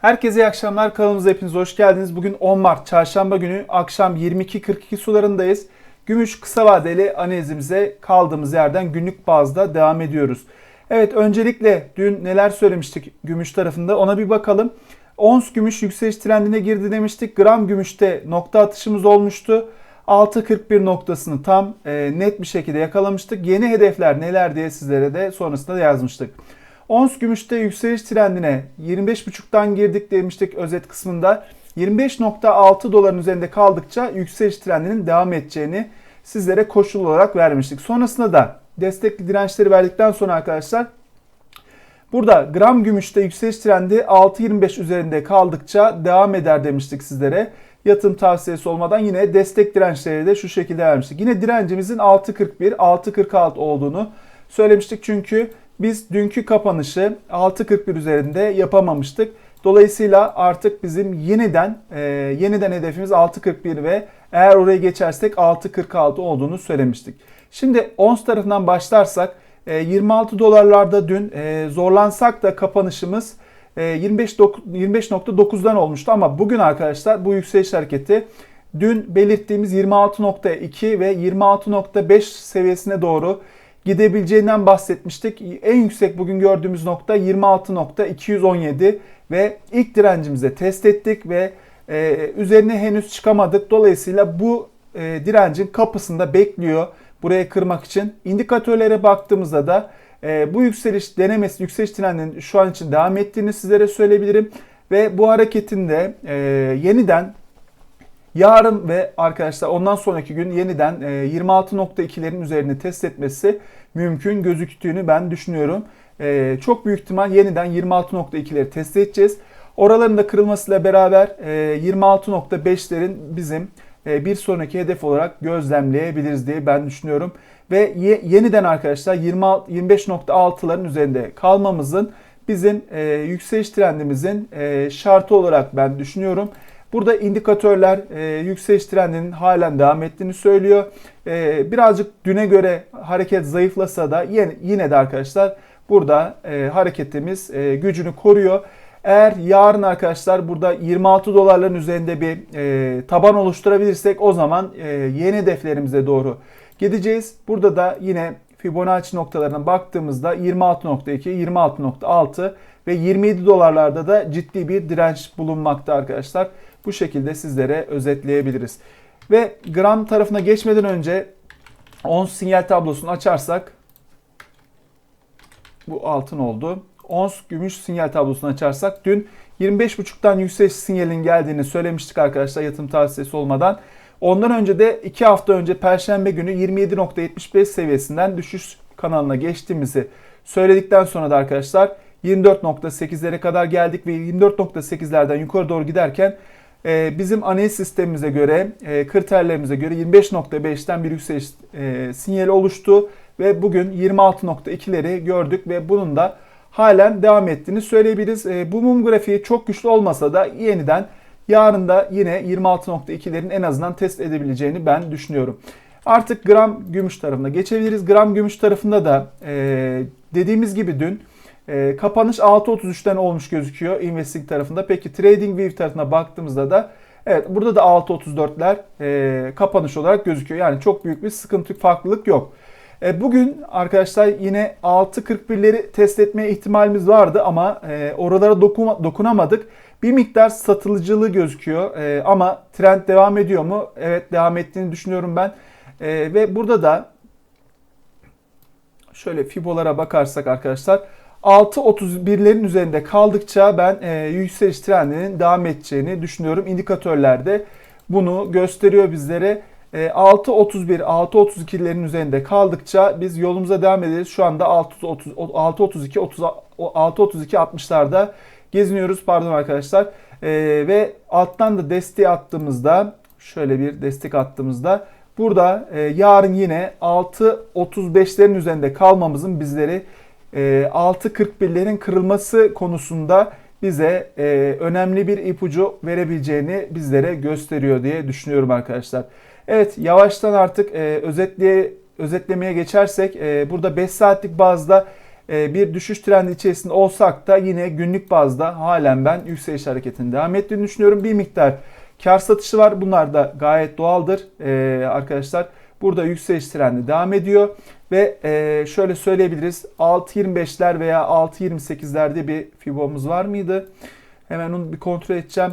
Herkese iyi akşamlar. Kanalımıza hepiniz hoş geldiniz. Bugün 10 Mart Çarşamba günü akşam 22.42 sularındayız. Gümüş kısa vadeli analizimize kaldığımız yerden günlük bazda devam ediyoruz. Evet öncelikle dün neler söylemiştik gümüş tarafında ona bir bakalım. Ons gümüş yükseliş trendine girdi demiştik. Gram gümüşte nokta atışımız olmuştu. 6.41 noktasını tam e, net bir şekilde yakalamıştık. Yeni hedefler neler diye sizlere de sonrasında da yazmıştık. Ons gümüşte yükseliş trendine 25.5'tan girdik demiştik özet kısmında. 25.6 doların üzerinde kaldıkça yükseliş trendinin devam edeceğini sizlere koşul olarak vermiştik. Sonrasında da destekli dirençleri verdikten sonra arkadaşlar burada gram gümüşte yükseliş trendi 6.25 üzerinde kaldıkça devam eder demiştik sizlere. Yatırım tavsiyesi olmadan yine destek dirençleri de şu şekilde vermiştik. Yine direncimizin 6.41, 6.46 olduğunu söylemiştik. Çünkü biz dünkü kapanışı 6.41 üzerinde yapamamıştık. Dolayısıyla artık bizim yeniden e, yeniden hedefimiz 6.41 ve eğer oraya geçersek 6.46 olduğunu söylemiştik. Şimdi ons tarafından başlarsak e, 26 dolarlarda dün e, zorlansak da kapanışımız e, 25.9'dan olmuştu ama bugün arkadaşlar bu yükseliş hareketi dün belirttiğimiz 26.2 ve 26.5 seviyesine doğru gidebileceğinden bahsetmiştik. En yüksek bugün gördüğümüz nokta 26.217 ve ilk direncimize test ettik ve e, üzerine henüz çıkamadık. Dolayısıyla bu e, direncin kapısında bekliyor buraya kırmak için. İndikatörlere baktığımızda da e, bu yükseliş denemesi, yükseliş trendinin şu an için devam ettiğini sizlere söyleyebilirim. Ve bu hareketin de e, yeniden yarın ve arkadaşlar ondan sonraki gün yeniden e, 26.2'lerin üzerine test etmesi mümkün gözüktüğünü ben düşünüyorum. E, çok büyük ihtimal yeniden 26.2'leri test edeceğiz. Oraların da kırılmasıyla beraber e, 26.5'lerin bizim e, bir sonraki hedef olarak gözlemleyebiliriz diye ben düşünüyorum. Ve ye, yeniden arkadaşlar 25.6'ların üzerinde kalmamızın bizim e, yükseliş trendimizin e, şartı olarak ben düşünüyorum. Burada indikatörler e, yükseliş trendinin halen devam ettiğini söylüyor. E, birazcık düne göre hareket zayıflasa da yine, yine de arkadaşlar burada e, hareketimiz e, gücünü koruyor. Eğer yarın arkadaşlar burada 26 dolarların üzerinde bir e, taban oluşturabilirsek o zaman e, yeni hedeflerimize doğru gideceğiz. Burada da yine Fibonacci noktalarına baktığımızda 26.2, 26.6 ve 27 dolarlarda da ciddi bir direnç bulunmakta arkadaşlar. Bu şekilde sizlere özetleyebiliriz. Ve gram tarafına geçmeden önce ons sinyal tablosunu açarsak bu altın oldu. Ons gümüş sinyal tablosunu açarsak dün 25.5'tan yükseliş sinyalin geldiğini söylemiştik arkadaşlar yatırım tavsiyesi olmadan. Ondan önce de 2 hafta önce Perşembe günü 27.75 seviyesinden düşüş kanalına geçtiğimizi söyledikten sonra da arkadaşlar 24.8'lere kadar geldik ve 24.8'lerden yukarı doğru giderken bizim analiz sistemimize göre, e, kriterlerimize göre 25.5'ten bir yükseliş e, sinyali oluştu ve bugün 26.2'leri gördük ve bunun da halen devam ettiğini söyleyebiliriz. Bu mum grafiği çok güçlü olmasa da yeniden yarın da yine 26.2'lerin en azından test edebileceğini ben düşünüyorum. Artık gram gümüş tarafına geçebiliriz. Gram gümüş tarafında da dediğimiz gibi dün e, kapanış 6.33'ten olmuş gözüküyor Investing tarafında. Peki TradingView tarafına baktığımızda da evet burada da 6.34'ler e, kapanış olarak gözüküyor. Yani çok büyük bir sıkıntı, farklılık yok. E, bugün arkadaşlar yine 6.41'leri test etme ihtimalimiz vardı ama e, oralara dokuma, dokunamadık. Bir miktar satılıcılığı gözüküyor e, ama trend devam ediyor mu? Evet devam ettiğini düşünüyorum ben. E, ve burada da şöyle Fibo'lara bakarsak arkadaşlar 6.31'lerin üzerinde kaldıkça ben e, yükseliş trendinin devam edeceğini düşünüyorum. İndikatörlerde bunu gösteriyor bizlere. E, 6.31, 6.32'lerin üzerinde kaldıkça biz yolumuza devam ederiz. Şu anda 6.30, 6.32, 6.32, 60'larda geziniyoruz pardon arkadaşlar. E, ve alttan da desteği attığımızda şöyle bir destek attığımızda burada e, yarın yine 6.35'lerin üzerinde kalmamızın bizleri 6.41'lerin ee, kırılması konusunda bize e, önemli bir ipucu verebileceğini bizlere gösteriyor diye düşünüyorum arkadaşlar. Evet yavaştan artık e, özetleye, özetlemeye geçersek e, burada 5 saatlik bazda e, bir düşüş trendi içerisinde olsak da yine günlük bazda halen ben yükseliş hareketinin devam ettiğini düşünüyorum. Bir miktar kar satışı var. Bunlar da gayet doğaldır e, arkadaşlar. Burada yükseliş trendi devam ediyor. Ve e, şöyle söyleyebiliriz. 6.25'ler veya 6.28'lerde bir fibomuz var mıydı? Hemen onu bir kontrol edeceğim.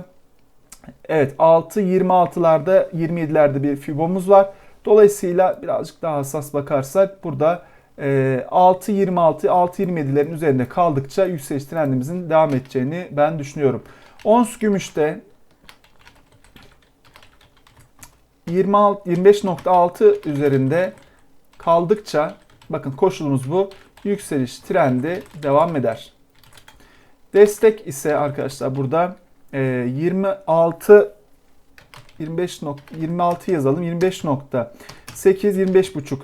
Evet 6.26'larda 27'lerde bir fibomuz var. Dolayısıyla birazcık daha hassas bakarsak burada 6.26, 6.27'lerin üzerinde kaldıkça yükseliş trendimizin devam edeceğini ben düşünüyorum. Ons gümüşte 25.6 üzerinde kaldıkça bakın koşulumuz bu. Yükseliş trendi devam eder. Destek ise arkadaşlar burada 26 25 26 yazalım. 25.8 25.5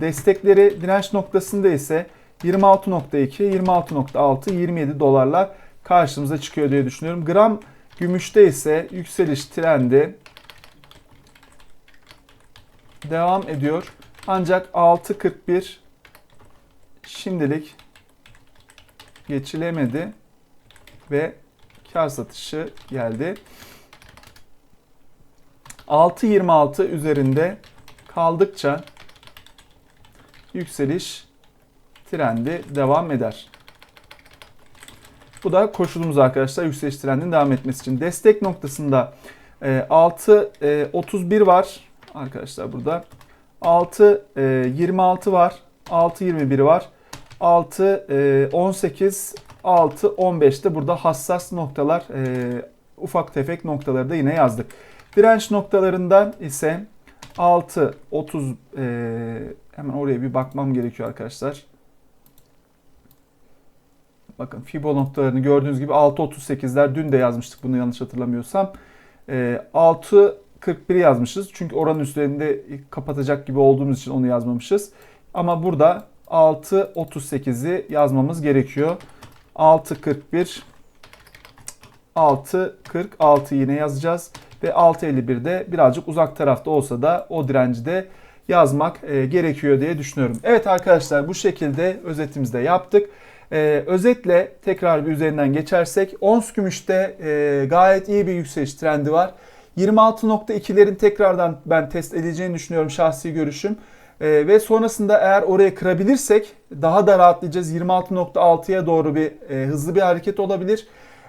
destekleri direnç noktasında ise 26.2 26.6 27 dolarlar karşımıza çıkıyor diye düşünüyorum. Gram gümüşte ise yükseliş trendi devam ediyor. Ancak 6.41 şimdilik geçilemedi ve kar satışı geldi. 6.26 üzerinde kaldıkça yükseliş trendi devam eder. Bu da koşulumuz arkadaşlar yükseliş trendinin devam etmesi için. Destek noktasında 6.31 e, var arkadaşlar burada. 6.26 var. 6.21 var. 6.18 6.15'te burada hassas noktalar e, ufak tefek noktaları da yine yazdık. Direnç noktalarından ise 6, 30 e, hemen oraya bir bakmam gerekiyor arkadaşlar. Bakın Fibo noktalarını gördüğünüz gibi 6.38'ler dün de yazmıştık bunu yanlış hatırlamıyorsam. E, 6.41 yazmışız. Çünkü oranın üzerinde kapatacak gibi olduğumuz için onu yazmamışız. Ama burada 6.38'i yazmamız gerekiyor. 6.41 6.46 yine yazacağız ve 6.51'de birazcık uzak tarafta olsa da o direnci de yazmak e, gerekiyor diye düşünüyorum. Evet arkadaşlar bu şekilde özetimizde yaptık. E, özetle tekrar bir üzerinden geçersek ons gümüşte e, gayet iyi bir yükseliş trendi var. 26.2'lerin tekrardan ben test edeceğini düşünüyorum şahsi görüşüm. E, ve sonrasında eğer oraya kırabilirsek daha da rahatlayacağız. 26.6'ya doğru bir e, hızlı bir hareket olabilir.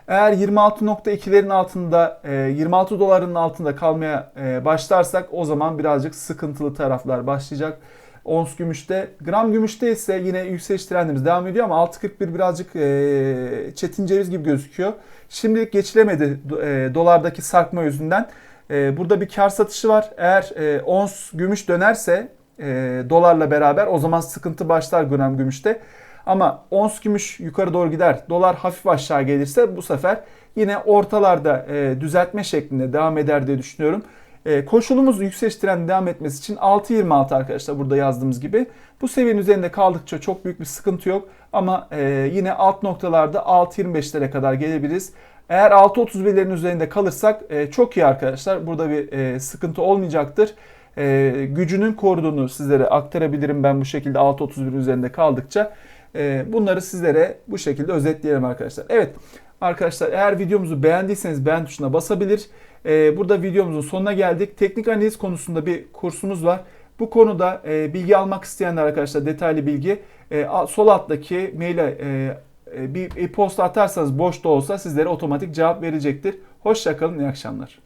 Eğer 26.2'lerin altında 26 e, doların altında kalmaya e, başlarsak o zaman birazcık sıkıntılı taraflar başlayacak. Ons gümüşte. Gram gümüşte ise yine yükseliş trendimiz devam ediyor ama 6.41 birazcık e, çetin ceviz gibi gözüküyor. Şimdilik geçilemedi dolardaki sarkma yüzünden. Burada bir kar satışı var. Eğer ons gümüş dönerse dolarla beraber o zaman sıkıntı başlar gram gümüşte. Ama ons gümüş yukarı doğru gider, dolar hafif aşağı gelirse bu sefer yine ortalarda e, düzeltme şeklinde devam eder diye düşünüyorum. E, koşulumuz yükseliş trendi devam etmesi için 6.26 arkadaşlar burada yazdığımız gibi. Bu seviyenin üzerinde kaldıkça çok büyük bir sıkıntı yok. Ama e, yine alt noktalarda 6.25'lere kadar gelebiliriz. Eğer 6.31'lerin üzerinde kalırsak e, çok iyi arkadaşlar. Burada bir e, sıkıntı olmayacaktır. Gücünün koruduğunu sizlere aktarabilirim ben bu şekilde 6.31 üzerinde kaldıkça. Bunları sizlere bu şekilde özetleyelim arkadaşlar. Evet arkadaşlar eğer videomuzu beğendiyseniz beğen tuşuna basabilir. Ee, burada videomuzun sonuna geldik. Teknik analiz konusunda bir kursumuz var. Bu konuda e, bilgi almak isteyenler arkadaşlar detaylı bilgi e, sol alttaki maile e, bir e-posta atarsanız boş da olsa sizlere otomatik cevap verecektir. Hoşçakalın, iyi akşamlar.